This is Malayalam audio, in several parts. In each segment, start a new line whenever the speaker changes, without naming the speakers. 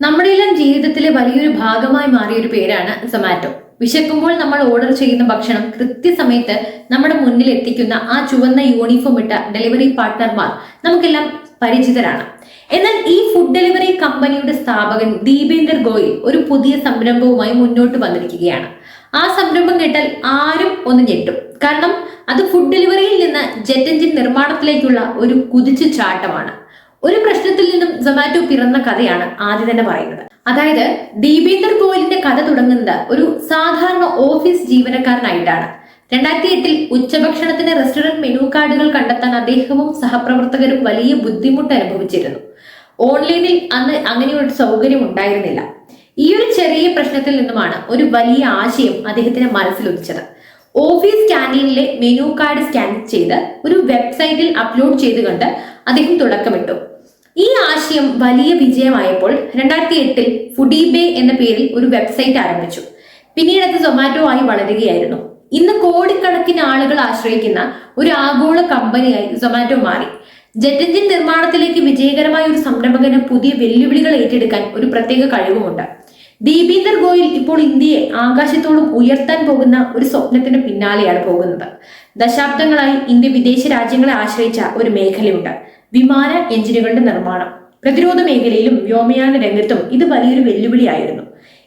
നമ്മുടെ എല്ലാം ജീവിതത്തിലെ വലിയൊരു ഭാഗമായി മാറിയ ഒരു പേരാണ് സൊമാറ്റോ വിശക്കുമ്പോൾ നമ്മൾ ഓർഡർ ചെയ്യുന്ന ഭക്ഷണം കൃത്യസമയത്ത് നമ്മുടെ മുന്നിൽ എത്തിക്കുന്ന ആ ചുവന്ന യൂണിഫോം ഇട്ട ഡെലിവറി പാർട്ട്ണർമാർ നമുക്കെല്ലാം പരിചിതരാണ്. എന്നാൽ ഈ ഫുഡ് ഡെലിവറി കമ്പനിയുടെ സ്ഥാപകൻ ദീപേന്ദർ ഗോയൽ ഒരു പുതിയ സംരംഭവുമായി മുന്നോട്ട് വന്നിരിക്കുകയാണ്. ആ സംരംഭം കേട്ടാൽ ആരും ഒന്ന് ഞെട്ടും. കാരണം അത് ഫുഡ് ഡെലിവറിയിൽ നിന്ന് ജെറ്റ് എഞ്ചിൻ നിർമ്മാണത്തിലേക്കുള്ള ഒരു കുതിച്ചു ചാട്ടമാണ്. ഒരു പ്രശ്നത്തിൽ നിന്നും സൊമാറ്റോ പിറന്ന കഥയാണ് ആദ്യം തന്നെ പറയുന്നത്. അതായത് ദീപേന്ദർ ഗോയലിന്റെ കഥ തുടങ്ങുന്നത് ഒരു സാധാരണ ഓഫീസ് ജീവനക്കാരനായിട്ടാണ്. രണ്ടായിരത്തി എട്ടിൽ ഉച്ചഭക്ഷണത്തിന് റെസ്റ്റോറന്റ് മെനു കാർഡുകൾ കണ്ടെത്താൻ അദ്ദേഹവും സഹപ്രവർത്തകരും വലിയ ബുദ്ധിമുട്ട് അനുഭവിച്ചിരുന്നു. ഓൺലൈനിൽ അന്ന് അങ്ങനെയൊരു സൗകര്യം ഉണ്ടായിരുന്നില്ല. ഈ ഒരു ചെറിയ പ്രശ്നത്തിൽ നിന്നുമാണ് ഒരു വലിയ ആശയം അദ്ദേഹത്തിന്റെ മനസ്സിൽ ഉദിച്ചത്. ഓഫീസ് ക്യാന്റീനിലെ മെനു കാർഡ് സ്കാൻ ചെയ്ത് ഒരു വെബ്സൈറ്റിൽ അപ്ലോഡ് ചെയ്തുകൊണ്ട് അദ്ദേഹം തുടക്കമിട്ടു. ഈ ആശയം വലിയ വിജയമായപ്പോൾ രണ്ടായിരത്തി എട്ടിൽ ഫുഡീബേ എന്ന പേരിൽ ഒരു വെബ്സൈറ്റ് ആരംഭിച്ചു. പിന്നീട് അത് സൊമാറ്റോ ആയി വളരുകയായിരുന്നു. ഇന്ന് കോടിക്കണക്കിന് ആളുകൾ ആശ്രയിക്കുന്ന ഒരു ആഗോള കമ്പനിയായി സൊമാറ്റോ മാറി. ജെറ്റ് എഞ്ചിൻ നിർമ്മാണത്തിലേക്ക് വിജയകരമായ ഒരു സംരംഭകന് പുതിയ വെല്ലുവിളികൾ ഏറ്റെടുക്കാൻ ഒരു പ്രത്യേക കഴിവുമുണ്ട്. ദീപീന്ദർ ഗോയൽ ഇപ്പോൾ ഇന്ത്യയെ ആകാശത്തോളം ഉയർത്താൻ പോകുന്ന ഒരു സ്വപ്നത്തിന് പിന്നാലെയാണ് പോകുന്നത്. ദശാബ്ദങ്ങളായി ഇന്ത്യ വിദേശ രാജ്യങ്ങളെ ആശ്രയിച്ച ഒരു മേഖലയുണ്ട്. വിമാന എഞ്ചിനുകളുടെ നിർമ്മാണം. പ്രതിരോധ മേഖലയിലും വ്യോമയാന രംഗത്തും ഇത് വലിയൊരു വെല്ലുവിളിയായിരുന്നു.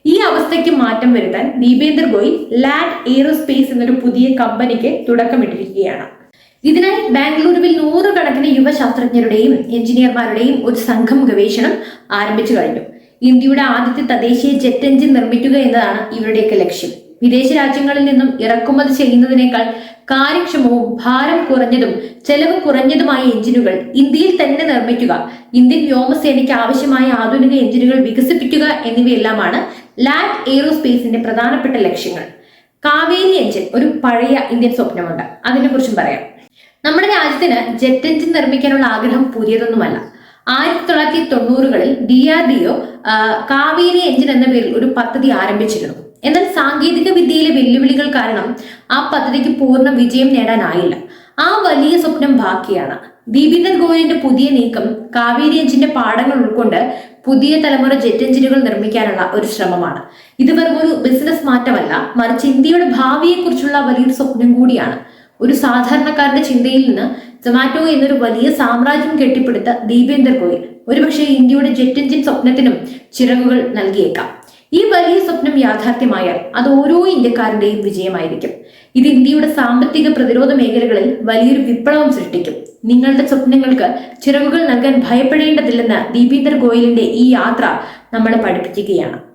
ഈ അവസ്ഥയ്ക്ക് മാറ്റം വരുത്താൻ ദീപേന്ദർ ഗോയി ലാൻഡ് എയ്റോസ്പേസ് എന്നൊരു പുതിയ കമ്പനിക്ക് തുടക്കമിട്ടിരിക്കുകയാണ്. ഇതിനായി ബാംഗ്ലൂരുവിൽ നൂറുകണക്കിന് യുവശാസ്ത്രജ്ഞരുടെയും എഞ്ചിനീയർമാരുടെയും ഒരു സംഘം ഗവേഷണം ആരംഭിച്ചു കഴിഞ്ഞു. ഇന്ത്യയുടെ ആദ്യത്തെ തദ്ദേശീയ ജെറ്റ് എഞ്ചിൻ നിർമ്മിക്കുക എന്നതാണ് ഇവരുടെയൊക്കെ ലക്ഷ്യം. വിദേശ രാജ്യങ്ങളിൽ നിന്നും ഇറക്കുമതി ചെയ്യുന്നതിനേക്കാൾ കാര്യക്ഷമവും ഭാരം കുറഞ്ഞതും ചെലവ് കുറഞ്ഞതുമായ എഞ്ചിനുകൾ ഇന്ത്യയിൽ തന്നെ നിർമ്മിക്കുക. ഇന്ത്യൻ വ്യോമസേനയ്ക്ക് ആവശ്യമായ ആധുനിക എഞ്ചിനുകൾ വികസിപ്പിക്കുക എന്നിവയെല്ലാമാണ് ലാറ്റ് എയ്റോസ്പേസിന്റെ പ്രധാനപ്പെട്ട ലക്ഷ്യങ്ങൾ. കാവേരി എഞ്ചിൻ ഒരു പഴയ ഇന്ത്യൻ സ്വപ്നമുണ്ട്. അതിനെക്കുറിച്ചും പറയാം. നമ്മുടെ രാജ്യത്തിന് ജെറ്റ് എഞ്ചിൻ നിർമ്മിക്കാനുള്ള ആഗ്രഹം പുതിയതൊന്നുമല്ല. ആയിരത്തി തൊള്ളായിരത്തി തൊണ്ണൂറുകളിൽ D R D O Kaveri engine എന്ന പേരിൽ ഒരു പദ്ധതി ആരംഭിച്ചിരുന്നു. എന്നാൽ സാങ്കേതിക വിദ്യയിലെ വെല്ലുവിളികൾ കാരണം ആ പദ്ധതിക്ക് പൂർണ വിജയം നേടാനായില്ല. ആ വലിയ സ്വപ്നം ബാക്കിയാണ്. ദീപിന്ദർ ഗോയലിന്റെ പുതിയ നീക്കം കാവേരി എഞ്ചിന്റെ പാഠങ്ങൾ ഉൾക്കൊണ്ട് പുതിയ തലമുറ ജെറ്റ് എഞ്ചിനുകൾ നിർമ്മിക്കാനുള്ള ഒരു ശ്രമമാണ്. ഇത് വെറും ഒരു ബിസിനസ് മാറ്റമല്ല മറിച്ച് ഇന്ത്യയുടെ ഭാവിയെക്കുറിച്ചുള്ള വലിയൊരു സ്വപ്നം കൂടിയാണ്. ഒരു സാധാരണക്കാരന്റെ ചിന്തയിൽ നിന്ന് സൊമാറ്റോ എന്നൊരു വലിയ സാമ്രാജ്യം കെട്ടിപ്പടുത്ത ദീപേന്ദർ ഗോയൽ. ഒരുപക്ഷെ ഇന്ത്യയുടെ ജെറ്റ് എഞ്ചിൻ സ്വപ്നത്തിനും ചിറകുകൾ നൽകിയേക്കാം. ഈ വലിയ സ്വപ്നം യാഥാർത്ഥ്യമായാൽ അത് ഓരോ ഇന്ത്യക്കാരന്റെയും വിജയമായിരിക്കും. ഇത് ഇന്ത്യയുടെ സാമ്പത്തിക പ്രതിരോധ മേഖലകളിൽ വലിയൊരു വിപ്ലവം സൃഷ്ടിക്കും. നിങ്ങളുടെ സ്വപ്നങ്ങൾക്ക് ചിറകുകൾ നൽകാൻ ഭയപ്പെടേണ്ടതില്ലെന്ന് ദീപീന്ദർ ഗോയലിന്റെ ഈ യാത്ര നമ്മളെ പഠിപ്പിക്കുകയാണ്.